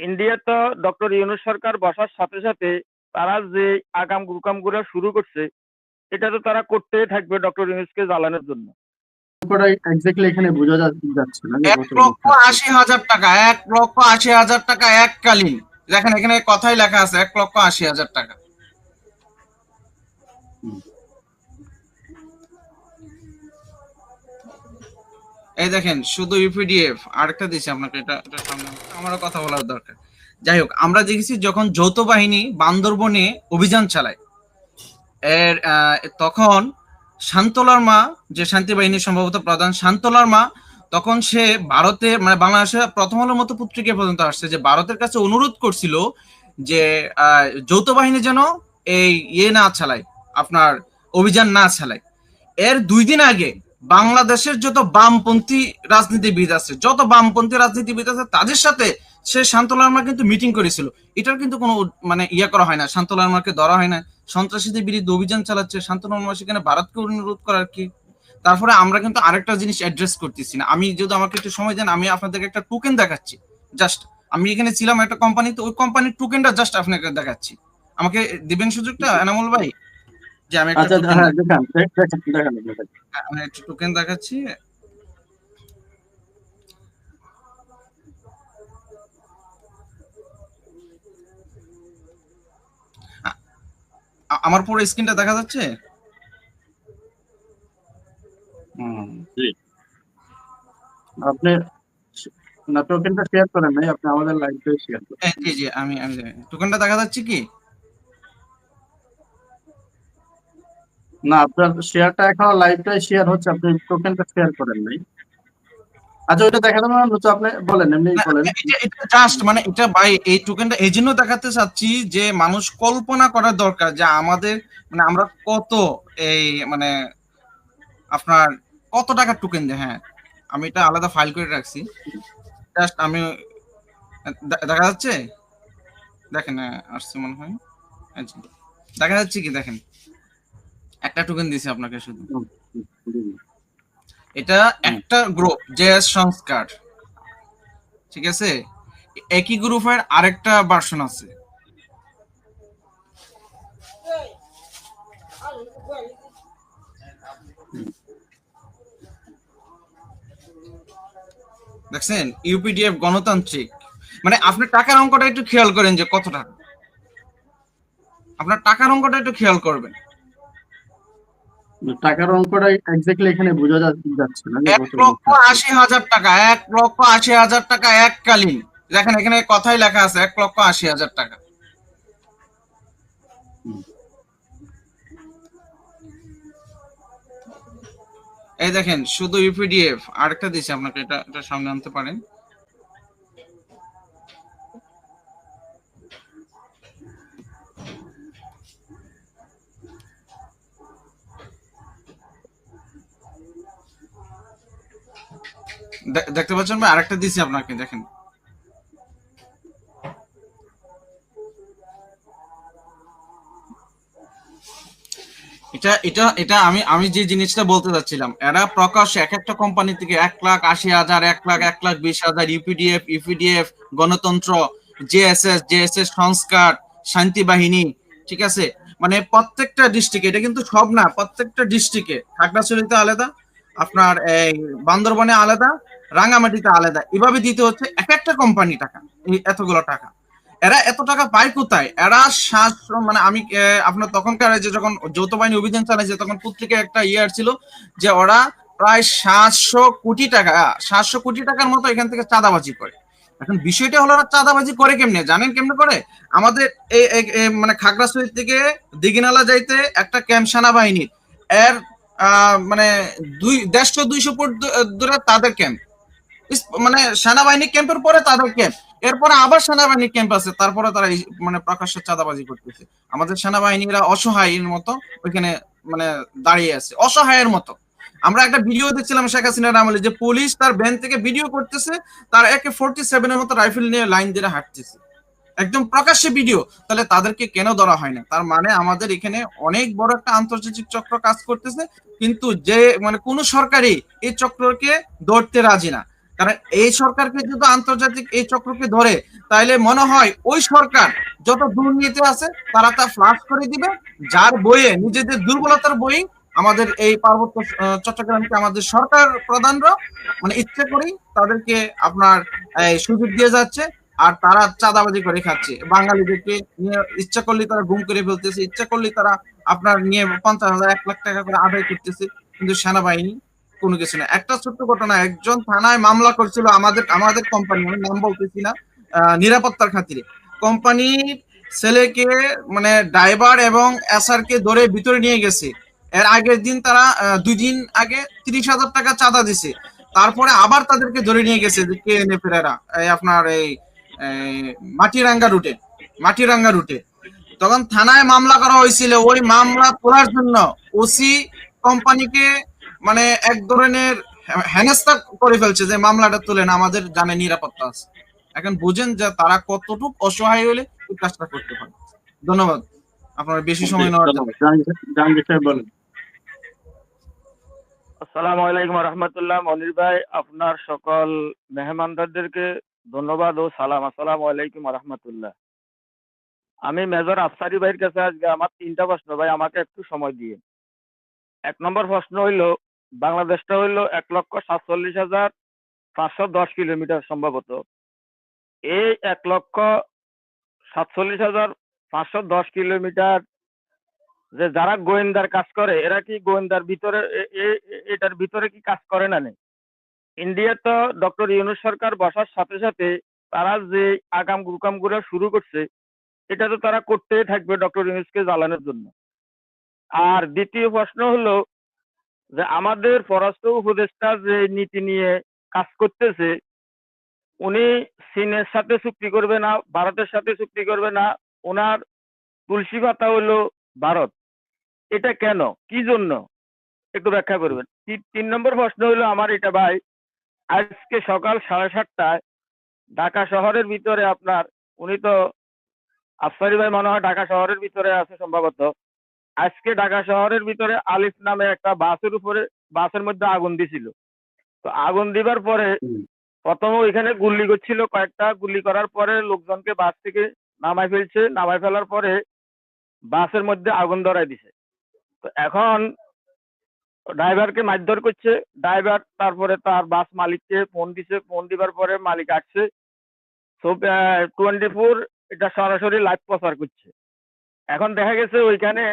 India তো doctor Yunus সরকার বসার সাথে সাথে তারা যে আগাম গুকামগুলো শুরু করছে এটা তো তারা করতেই থাকবে ডক্টর ইউনূসকে জ্বালানোর জন্য। এখানে বোঝা যাচ্ছে না এক লক্ষ আশি হাজার টাকা এক লক্ষ আশি হাজার টাকা এককালীন। দেখেন এখানে কথাই লেখা আছে এক লক্ষ আশি হাজার টাকা। এই দেখেন শুধু ইউপিডিএফ আরেকটা দিচ্ছি আপনাকে এটা এটা সামনে। আমারও কথা বলার দরকার। যাই হোক, আমরা দেখেছি যখন যৌথ বাহিনী বান্দরবনে অভিযান চালায়, এর তখন শান্তলার মা, যে শান্তি বাহিনীর সম্ভবত প্রধান শান্তলার মা, তখন সে ভারতে মানে বাংলাদেশে প্রথম আলোর মতো পত্রিকা পর্যন্ত আসছে যে ভারতের কাছে অনুরোধ করছিল যে যৌথ বাহিনী যেন এই ইয়ে না চালায়, আপনার অভিযান না চালায়। এর দুই দিন আগে বাংলাদেশের যত বামপন্থী রাজনীতিবিদ আছে, যত বামপন্থী রাজনীতিবিদ আছে, তাদের সাথে সে শান্তলার মা কিন্তু মিটিং করেছিল। এটার কিন্তু কোনো মানে ইয়ে করা হয় না। শান্তলার মাকে ধরা হয় না। সন্ত্রাসীদের বিরুদ্ধে অভিযান চালাচ্ছে। শান্তলার মা সেখানে ভারতকে অনুরোধ করার কি? তারপরে আমরা কিন্তু আরেকটা জিনিস অ্যাড্রেস করতেছি না। আমি যদি আমাকে একটু সময় দেন, আমি আপনাদেরকে একটা টোকেন দেখাচ্ছি। জাস্ট আমি এখানে ছিলাম একটা কোম্পানিতে ওই কোম্পানির টোকেনটা জাস্ট আপনাকে দেখাচ্ছি। আমাকে দিবেন সুযোগটা, এনামুল ভাই? যে আমি একটা আচ্ছা হ্যাঁ দেখান। আমি একটা টোকেন দেখাচ্ছি। আমার পুরো স্ক্রিনটা দেখা যাচ্ছে? হুম, আপনি না টোকেনটা শেয়ার করেন নাই আপনি আমাদের লাইভে শেয়ার করেন। জি জি আমি আমি টোকেনটা দেখা যাচ্ছে কি? না আপনার শেয়ারটা এখন লাইভটাই শেয়ার হচ্ছে আপনি টোকেনটা শেয়ার করেন নাই। আচ্ছা ওইটা দেখাতে পারেন তো আপনি বলেন এমনি বলেন। এটা জাস্ট মানে এটা ভাই এই টোকেনটা এই জন্য দেখাতে চাচ্ছি যে মানুষ কল্পনা করার দরকার যে আমাদের মানে আমরা কত এই মানে আপনার কত টাকার টোকেন দেয় হ্যাঁ। আমি এটা আলাদা ফাইল করে রাখছি। জাস্ট আমি দেখা যাচ্ছে? দেখেন হ্যাঁ, আসছে মনে হয়। আচ্ছা দেখা যাচ্ছে কি দেখেন। একটা টোকেন দিছি আপনাকে শুধু। এটা একটা গ্রুপ জেএস সংস্কার ঠিক আছে? একই গ্রুপের আরেকটা ভার্সন আছে। দেখছেন? ইউপিডিএফ গণতান্ত্রিক। মানে আপনি টাকার অঙ্কটা একটু খেয়াল করেন যে কত টাকা আপনার টাকার অঙ্কটা একটু খেয়াল করবেন। টাকার অঙ্কটা এক্স্যাক্টলি এখানে বোঝা যাচ্ছে না এক লক্ষ আশি হাজার টাকা এক লক্ষ আশি হাজার টাকা এককালীন। দেখেন এখানে কথাই লেখা আছে এক লক্ষ আশি হাজার টাকা। এই দেখেন শুধু ইউপিডিএফ আরেকটা দিচ্ছি আপনাকে এটা এটা সামনে আনতে পারেন। দেখতে পাচ্ছেন ভাই? আরেকটা দিচ্ছি আপনাকে, দেখেন। এটা এটা এটা আমি আমি যে জিনিসটা বলতে চাচ্ছিলাম এরা প্রকাশ্যে এক একটা কোম্পানি থেকে এক লাখ আশি হাজার, এক লাখ এক লাখ বিশ হাজার ইউপিডিএফ ইউপিডিএফ গণতন্ত্র জেএসএস জেএসএস সংস্কার, শান্তি বাহিনী, ঠিক আছে? মানে প্রত্যেকটা ডিস্ট্রিক্টে এটা কিন্তু সব না, প্রত্যেকটা ডিস্ট্রিক্টে খাগড়াছড়িতে আলাদা। আপনার এই বান্দরবনে আলাদা, রাঙামাটিতে আলাদা। এভাবে দিতে হচ্ছে এক একটা কোম্পানি টাকা এতগুলো টাকা। এরা এত টাকা পায় কোথায়? এরা সাতশো মানে আমি আপনার তখনকার যে যখন যৌথ বাহিনী অভিযান চালাইছে তখন পত্রিকায় একটা ইয়ার ছিল যে ওরা প্রায় সাতশো কোটি টাকা সাতশো কোটি টাকার মতো এখান থেকে চাঁদাবাজি করে। এখন বিষয়টা হলো ওরা চাঁদাবাজি করে কেমনে? জানেন কেমনে করে? আমাদের এই মানে খাগড়াছড়ি থেকে দিঘিনালা যাইতে একটা ক্যাম্প সেনাবাহিনীর। এর মানে দুই, দেড়শো, দুইশো ফুট দূরে তাদের ক্যাম্প মানে সেনাবাহিনী ক্যাম্পের পরে তাদের ক্যাম্প এরপরে আবার সেনাবাহিনী ক্যাম্প আছে, তারপরে তারা মানে প্রকাশ্য চাঁদাবাজি করতেছে। আমাদের সেনাবাহিনীরা অসহায়ের মতো ওইখানে মানে দাঁড়িয়ে আছে, অসহায়ের মতো। আমরা একটা ভিডিও দেখছিলাম শেখ হাসিনার আমলে যে পুলিশ তার ভ্যান থেকে ভিডিও করতেছে, তার একে ফোর্টি সেভেনের মতো রাইফেল নিয়ে লাইন দিয়ে হাঁটতেছে। একদম প্রকাশ্যে ভিডিও তাহলে তাদেরকে কেন ধরা হয় না? তার মানে আমাদের এখানে অনেক বড় একটা আন্তর্জাতিক চক্র কাজ করতেছে, কিন্তু যে মানে কোন সরকারই এই চক্রকে ধরতে রাজি না। কারণ এই সরকারকে যদি আন্তর্জাতিক এই চক্রকে ধরে তাহলে মনে হয় ওই সরকার যত দুর্নীতি আছে, তারা তা ফ্লাশ করে দিবে, যার বইয়ে নিজেদের দুর্বলতার বই আমাদের এই পার্বত্য চট্টগ্রামকে আমাদের সরকার প্রধানরা মানে ইচ্ছে করেই তাদেরকে আপনার সুযোগ দিয়ে যাচ্ছে। আর তারা চাঁদাবাজি করে খাচ্ছে। বাঙালিদেরকে নিয়ে ইচ্ছা করলে তারা গুম করে ফেলতেছে, ইচ্ছা করলে তারা আপনার নিয়ে পঞ্চাশ হাজার, এক লাখ টাকা করে আদায় করতেছে, কিন্তু সেনাবাহিনী কোনো কিছু না। একটা ছোট্ট ঘটনা, একজন থানায় মামলা করছিল আমাদের আমাদের কোম্পানি আমি নাম বলতেছি না নিরাপত্তার খাতিরে। কোম্পানির ছেলেকে মানে ড্রাইভার এবং এসআর কে ধরে ভিতরে নিয়ে গেছে। এর আগের দিন তারা দুই দিন আগে তিরিশ হাজার টাকা চাঁদা দিছে। তারপরে আবার তাদেরকে ধরে নিয়ে গেছে যে কে এনে ফেরেরা আপনার এই মাটিরাঙ্গা রুটে মাটিরাঙ্গা রুটে তখন থানায় মামলা করা হয়েছিল। ওই মামলা তোলার জন্য ওসি কোম্পানিকে মানে এক ধরনের হেনস্থা করে ফেলছে যে মামলাটা তুলেন আমাদের জানে নিরাপত্তা আছে। এখন বুঝেন যে তারা কতটুকু অসহায় হলে কাজটা করতে পারে। ধন্যবাদ। আপনার বেশি সময় নেওয়ার জন্য। আসসালামু আলাইকুম রহমতুল্লাহ মনির ভাই আপনার সকল মেহমানদারদেরকে ধন্যবাদ ও সালাম। আসসালামু আলাইকুম রহমতুল্লাহ আমি মেজর আফসারি ভাইয়ের কাছে আজকে আমার তিনটা প্রশ্ন। ভাই, আমাকে একটু সময় দিয়ে এক নম্বর প্রশ্ন হইল, বাংলাদেশটা হইল এক লক্ষ সাতচল্লিশ হাজার পাঁচশো দশ কিলোমিটার সম্ভবত। এই এক লক্ষ সাতচল্লিশ হাজার পাঁচশো দশ কিলোমিটার যে যারা গোয়েন্দার কাজ করে, এরা কি গোয়েন্দার ভিতরে এটার ভিতরে কি কাজ করে না নেই ইন্ডিয়া তো ডক্টর ইউনুস সরকার বসার সাথে সাথে তারা যে আগাম গুকামগুলো শুরু করছে, এটা তো তারা করতেই থাকবে ডক্টর ইউনুসকে জ্বালানোর জন্য। আর দ্বিতীয় প্রশ্ন হলো যে আমাদের পররাষ্ট্র উপদেষ্টা যে নীতি নিয়ে কাজ করতেছে, উনি চীনের সাথে চুক্তি করবে না, ভারতের সাথে চুক্তি করবে না, ওনার তুলসী পাতা হলো ভারত। এটা কেন? কি জন্য? একটু ব্যাখ্যা করবেন। তিন নম্বর প্রশ্ন হলো আমার এটা ভাই আজকে সকাল সাড়ে সাতটায় ঢাকা শহরের ভিতরে আপনার উনি তো আফসারি ভাই মনে হয় ঢাকা শহরের ভিতরে আছে সম্ভবত। আজকে ঢাকা শহরের ভিতরে আলিফ নামে একটা বাসের উপরে বাসের মধ্যে আগুন দিছিল। তো আগুন দিবার পরে প্রথম ওইখানে গুলি করছিল কয়েকটা গুলি করার পরে লোকজনকে বাস থেকে নামাই ফেলছে নামাই ফেলার পরে বাসের মধ্যে আগুন ধরাই দিছে। তো এখন ড্রাইভারকে মারধর করছে, ড্রাইভার তারপরে তার বাস মালিককে ফোন দিছে ফোন দিবার পরে মালিক আসছে। সব টোয়েন্টি ফোর এটা সরাসরি লাইভ প্রচার করছে। এখন দেখা গেছে ওইখানে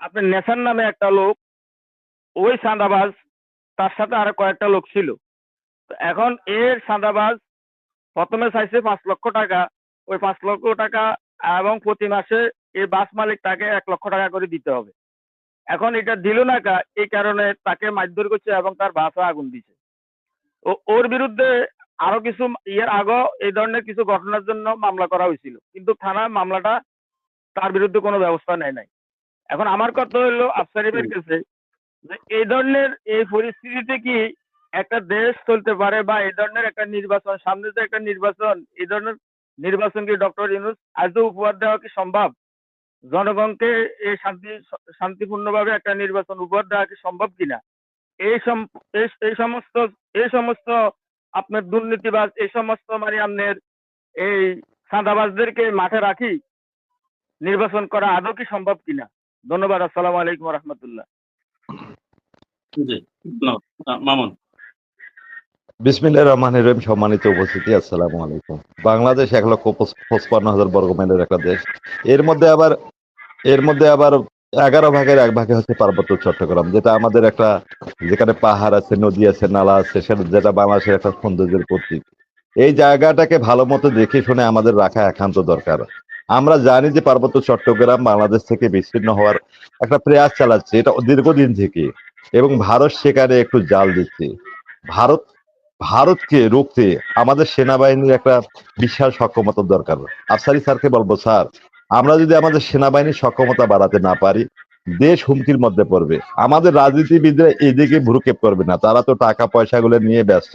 আপনার নেশার নামে একটা লোক, ওই চাঁদাবাজ তার সাথে আরও কয়েকটা লোক ছিল। এখন এর চাঁদাবাজ প্রথমে চাইছে পাঁচ লক্ষ টাকা, ওই পাঁচ লক্ষ টাকা এবং প্রতি মাসে এই বাস মালিক তাকে এক লক্ষ টাকা করে দিতে হবে। এখন এটা দিল না কা এই কারণে তাকে মারধর করছে এবং তার বাসা আগুন দিছে ও ওর বিরুদ্ধে আরও কিছু ইয়ের আগেও এই ধরনের কিছু ঘটনার জন্য মামলা করা হয়েছিল। কিন্তু থানা মামলাটা তার বিরুদ্ধে কোনো ব্যবস্থা নেয় নাই। এখন আমার কথা হলো আফসারিফের কাছে যে এই ধরনের এই পরিস্থিতিতে কি একটা দেশ চলতে পারে বা এই ধরনের একটা নির্বাচন সামনে যে একটা নির্বাচন এই ধরনের নির্বাচন কি ডক্টর ইউনুস আজও উপহার দেওয়া কি সম্ভব? জনগণকে এই শান্তি শান্তিপূর্ণভাবে একটা নির্বাচন উপহার দেওয়া কি সম্ভব কিনা? এই সম- এই- সমস্ত এই সমস্ত আপনার দুর্নীতিবাজ এই সমস্ত মানে আপনার এই চাঁদাবাজদেরকে মাঠে রাখি? নির্বাচন করা আদৌ কি সম্ভব কিনা? ধন্যবাদ আসসালামু আলাইকুম রহমতুল্লাহ জি মামুন। বিসমিল্লাহ রহমান রহিম সম্মানিত উপস্থিতি আসসালামু আলাইকুম। বাংলাদেশ এক লক্ষ পঁচপান্ন হাজার বর্গ মাইলের একটা দেশ। এর মধ্যে আবার এর মধ্যে আবার এগারো ভাগের এক ভাগে হচ্ছে পার্বত্য চট্টগ্রাম, যেটা আমাদের একটা যেখানে পাহাড় আছে, নদী আছে, নালা আছে সেটা যেটা বাংলাদেশের একটা সৌন্দর্যের প্রতীক। এই জায়গাটাকে ভালো মতো দেখে শুনে আমাদের রাখা একান্ত দরকার। আমরা জানি যে পার্বত্য চট্টগ্রাম বাংলাদেশ থেকে বিচ্ছিন্ন হওয়ার একটা প্রয়াস চালাচ্ছে, এটা দীর্ঘদিন থেকে, এবং ভারত সেখানে একটু জাল দিচ্ছে। ভারত, ভারতকে রুখতে আমাদের সেনাবাহিনীর একটা বিশাল সক্ষমতার দরকার। আফসারি স্যারকে বলব, স্যার আমরা যদি আমাদের সেনাবাহিনীর সক্ষমতা বাড়াতে না পারি, দেশ হুমকির মধ্যে পড়বে। আমাদের রাজনীতিবিদরা এদিকে ভ্রুক্ষেপ করবে না। তারা তো টাকা, পয়সাগুলো নিয়ে ব্যস্ত।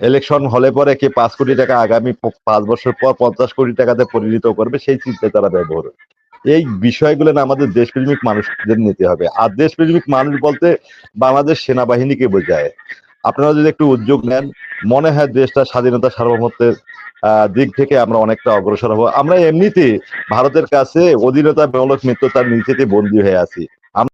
ইলেকশন হলে পরে কে পাঁচ কোটি টাকা আগামী পাঁচ বছর পর পঞ্চাশ কোটি টাকাতে পরিণত করবে, সেই চিন্তায় তারা ব্যবহার এই বিষয়গুলো না আমাদের দেশপ্রেমিক মানুষদের নিতে হবে। আর দেশপ্রেমিক মানুষ বলতে বাংলাদেশ সেনাবাহিনীকে বোঝায়। আপনারা যদি একটু উদ্যোগ নেন, মনে হয় দেশটা স্বাধীনতা সার্বভৌমত্বের দিক থেকে আমরা অনেকটা অগ্রসর হব। আমরা এমনিতে ভারতের কাছে অধীনতা মূলক মিত্রতার নীতিতে বন্দী হয়ে আছি।